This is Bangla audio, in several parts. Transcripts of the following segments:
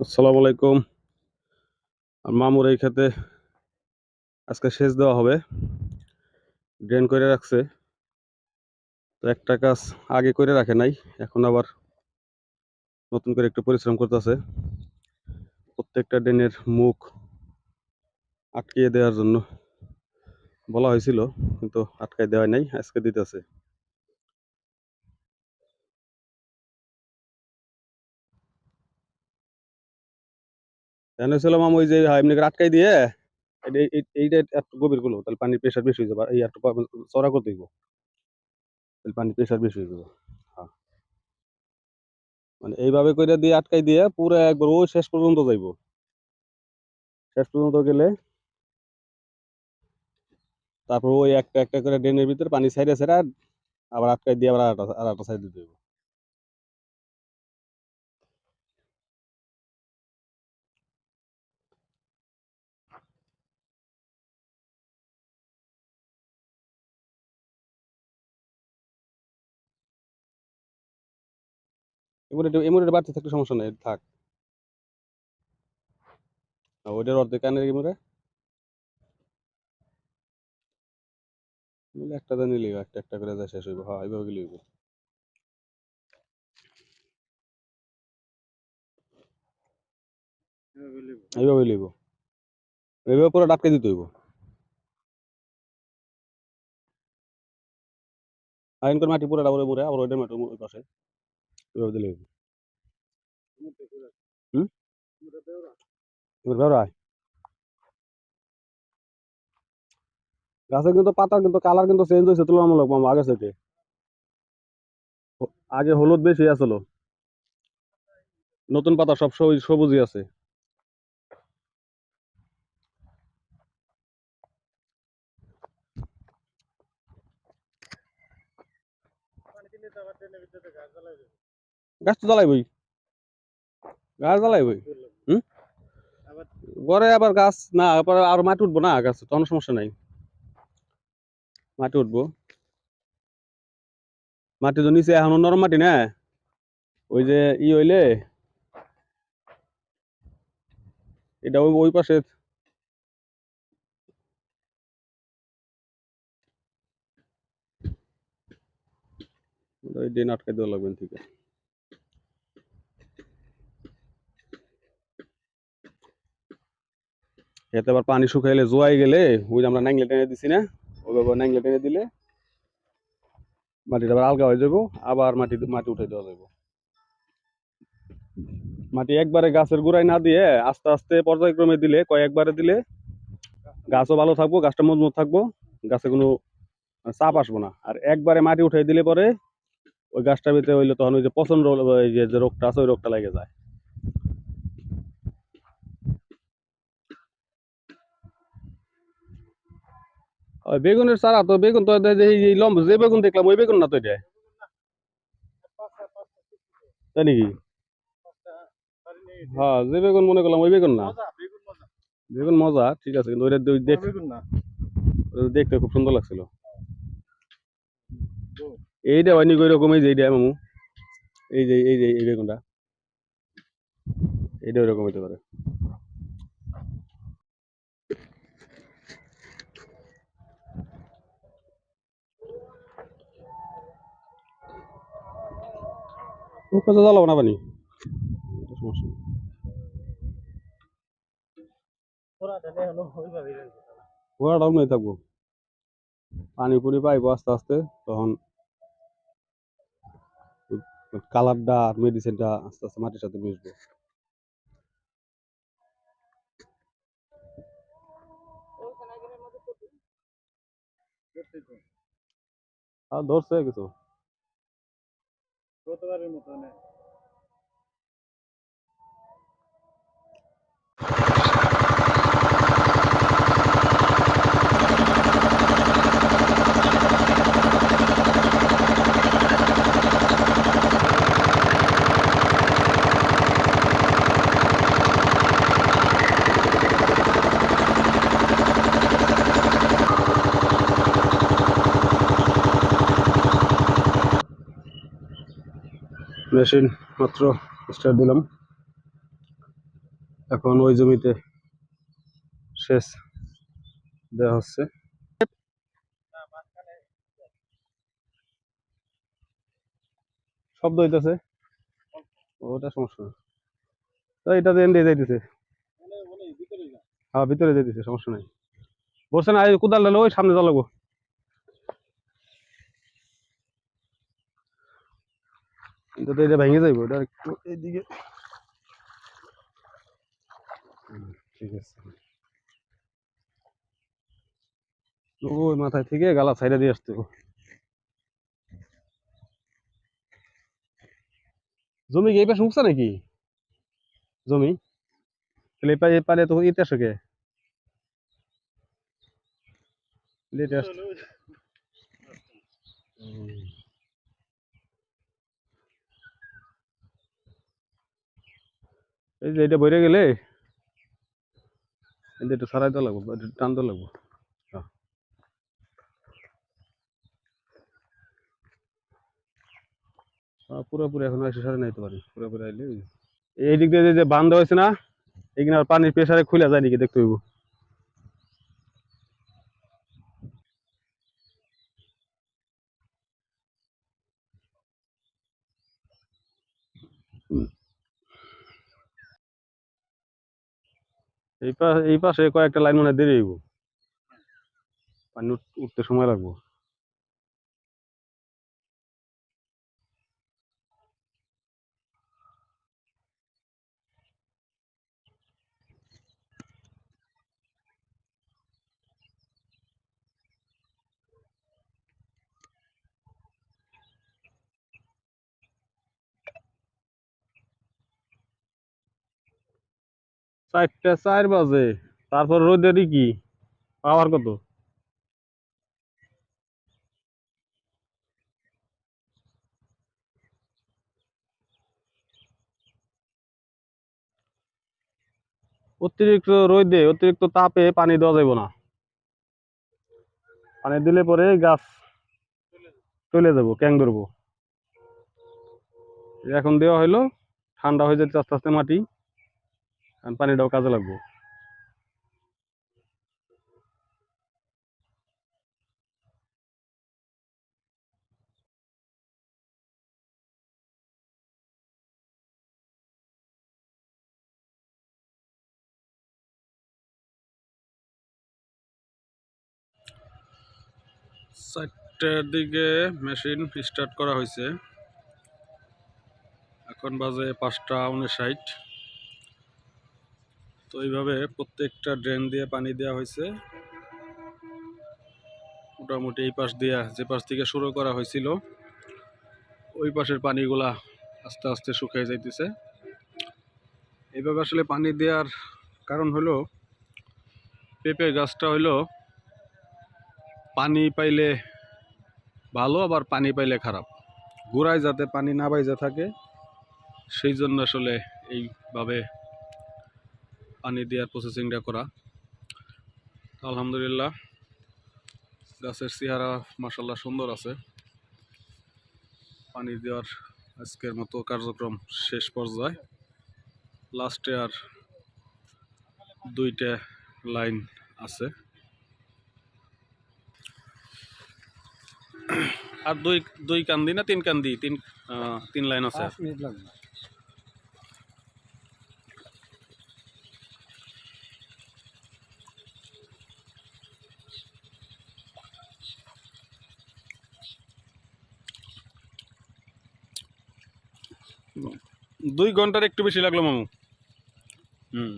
আসসালামু আলাইকুম। আর মামুর এই খেতে আজকে সেচ দেওয়া হবে। ড্রেন করে রাখছে। তো একটা কাজ আগে করে রাখে নাই, এখন আবার নতুন করে একটু পরিশ্রম করতেছে। প্রত্যেকটা ড্রেনের মুখ আটকিয়ে দেওয়ার জন্য বলা হয়েছিল, কিন্তু আটকাই দেওয়া নাই, আজকে দিতেছে। কেন হয়েছিল মামু ওই যে হ্যাঁ, এমনি আটকাই দিয়ে এই- এই- এইটা একটু গভীর করল তাহলে পানির প্রেশার বেশি হয়ে যাবে এই একটু চড়া করতে দিব তাহলে পানির প্রেশার বেশি হয়ে যাবে হ্যাঁ। মানে এইভাবে করে দিয়ে আটকাই দিয়ে পুরো একবার ওই শেষ পর্যন্ত যাইবো। শেষ পর্যন্ত গেলে তারপর ওই একটা একটা করে ড্রেনের ভিতরে পানি সাইডে ছেড়ে আবার আটকাই দিয়ে আবার আর একটা সাইডে দিব এমনি এমনি বাড়তে থাকলে সমস্যা নেই থাক। ওইটার অর্ধেক কানের একটা একটা একটা করে যা শেষ হইব হ্যাঁ এইভাবে গেলে হইব। এইভাবে লইব এইভাবে পুরো ডাটকে দিতে হইব। আইন করে মাটি পুরো ডাবরে মুড়ে আবার ওইটার মাটি ওই পাশে। এইভাবে দিলে হুম? এবার বেরো গাছের কিন্তু পাতার কিন্তু কালার কিন্তু চেঞ্জ হয়েছে তুলনামূলক মামা আগে থেকে আগে হলুদ বেশি আসলো নতুন পাতা সব সবুজ সবুজই আছে। গাছ তো জ্বালাইবই। গাছ জ্বালাইবই। হুম? ঘরে আবার গাছ না আর মাটি উঠবো না গাছ তখন সমস্যা নাই। মাটি উঠবো। মাটি তো নিচে এখনও নরম মাটি না? ওই যে ই হইলে, এটা ওই পাশে। ওই আটকে দেওয়া লাগবে ঠিক আছে এতে আবার পানি শুকাইলে জোয়াই গেলে, ওই যে আমরা ন্যাংলে টেনে দিছি না, ওইভাবে ন্যাংলে টেনে দিলে মাটিটা আবার আলগা হয়ে যাব আবার মাটি মাটি উঠে দেওয়া যাব মাটি একবারে গাছের গোড়ায় না দিয়ে আস্তে আস্তে পর্যায়ক্রমে দিলে, কয়েকবারে দিলে গাছও ভালো থাকব, গাছটা মজবুত থাকব, গাছে কোনো চাপ আসব না। আর একবারে মাটি উঠে দিলে পরে ওই গাছটা ভিতরে হইলে তখন ওই যে যে যে রোগটা আছে, ওই রোগটা লেগে যায়। বেগুনের চারা তো বেগুন তো এই লম্ব যে বেগুন দেখলাম, ওই বেগুন না তো এটা? তাই নাকি? হ্যাঁ যে বেগুন মনে করলাম, ওই বেগুন না? বেগুন মজা, ঠিক আছে, কিন্তু ওইটা দেখতে খুব সুন্দর লাগছিল। এইটা হয়নি ওই রকম এই যে এইটা মামু এই যে এই যে, এই বেগুনটা। এইটা ওই রকম হইতে পারে। কথা জ্বালাবো না পানি এটা নেই। থাকব। পানি পুরি পাইবো আস্তে আস্তে, তখন কালারটা আর মেডিসিনটা আস্তে আস্তে মাটির সাথে মিশবে। ধরছে কিছু? গতবারের মতো না মেশিন মাত্র স্টার্ট দিলাম। এখন ওই জমিতে শেষ দেওয়া হচ্ছে। শব্দ হইতেছে। ওটা সমস্যা না। তো এটা দিয়ে যাইতেছে। হ্যাঁ ভিতরে যাইতেছে, সমস্যা নাই। বলছে না, এই কোদাল ওই সামনে যাওয়া লাগবো যাতে এটা ভেঙে যাইবো এটা একটু এইদিকে। ঠিক আছে। ওই মাথায় থেকে গালা সাইডে দিয়ে আসতে জমি কি এই পাশে উঠছে নাকি? জমি? তাহলে এই পারে পারে তো ইতে আসে কে এই যে এটা বইরে গেলে, এই যে একটু সারাইতে লাগবো টানতে লাগবো। পুরোপুরি এখন এসে সারে নাইতে পারি, পুরোপুরি আইলে এই দিক দিয়ে যে- বান্ধ হয়েছে না এখানে পানির প্রেসারে খুলে যায় নাকি দেখতে হইব। এই পাশে কয়েকটা লাইন মানে দেরি হইব। পানি উঠতে সময় লাগবো। চারটা চার বাজে। তারপর রোদেরই কি? পাওয়ার কত? অতিরিক্ত রোদে, অতিরিক্ত তাপে পানি দেওয়া যাবে না। পানি দিলে পরে গাছ চলে যাব, ক্যাং ধরবো। এখন দেওয়া হইল, ঠান্ডা হয়ে যাচ্ছে আস্তে আস্তে মাটি। পানিটাও কাজে লাগবো। চারটার দিকে মেশিন স্টার্ট করা হয়েছে। এখন বাজে পাঁচটা উনষাট। তো এইভাবে প্রত্যেকটা ড্রেন দিয়ে পানি দেওয়া হয়েছে। মোটামুটি এই পাশ দিয়ে যে পাশ থেকে শুরু করা হয়েছিল, ওই পাশের পানিগুলা আস্তে আস্তে শুকিয়ে যাইতেছে। এইভাবে আসলে পানি দেওয়ার কারণ হলো পেঁপে গাছটা হলো পানি পাইলে ভালো, আবার পানি পাইলে খারাপ। গোড়ায় যাতে পানি না বাইজে থাকে, সেই জন্য আসলে এইভাবে পানি দেওয়ার প্রসেসিংটা করা। আলহামদুলিল্লাহ, গাছের চেহারা মাসাল্লাহ সুন্দর আছে। পানি দেওয়ার আজকের মতো কার্যক্রম শেষ পর্যায়ে। লাস্টে আর দুইটা লাইন আছে। আর দুই দুই কান্দি না তিন কান্দি তিন তিন লাইন আছে। দুই ঘণ্টার একটু বেশি লাগল মামু। হুম।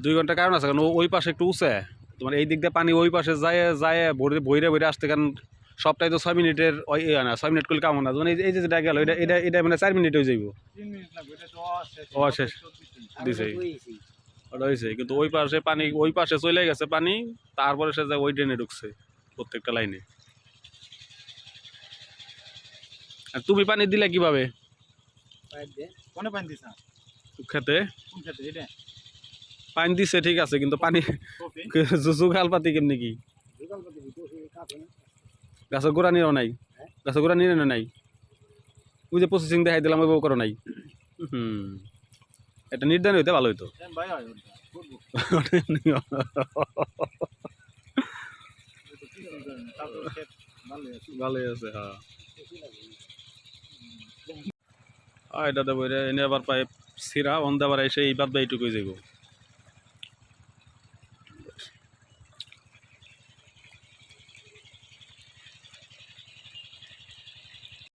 দুই ঘণ্টা কারণ আছে কারণ ওই পাশে একটু উঁচে। তোমার এই দিক দিয়ে পানি ওই পাশে যায় যায় ভরে ভইরে ভইরে আসতে কারণ সবটাই তো ছয় মিনিটের ওই ইয়ে না ছয় মিনিট করলে কামো না। যেমন এই যে- যেটা গেল এটা এটা এটা মানে চার মিনিট হয়ে যাইব। ও শেষ। দিছে। ওটা হয়েছে কিন্তু ওই পাশে পানি ওই পাশে চলে গেছে পানি তারপরে সে যায় ওই ড্রেনে ঢুকছে। প্রত্যেকটা লাইনে। আর তুমি পানি দিলে কীভাবে? কোনে পানি দিছা? খেতে? কোন ক্ষেত্রে এটা পানি দিছে ঠিক আছে কিন্তু পানি জুগাল পাতি কেমনি কি? গাছের গোড়া নিয়েও নাই? গাছ গুড়া নিয়ে নাই? ওই যে প্রসেসিং দেখাই দিলাম ওই করো নাই? হুম। এটা নির্ধারণ হইতে ভালো হইতো ভাই হয় ওটা করব তারপর ক্ষেত ভালোই আছে হ্যাঁ। এটা দেবো এনে আবার পাইপ সিরা অন্ধ আবার এসে এই বাদ বা এইটুকুই যাব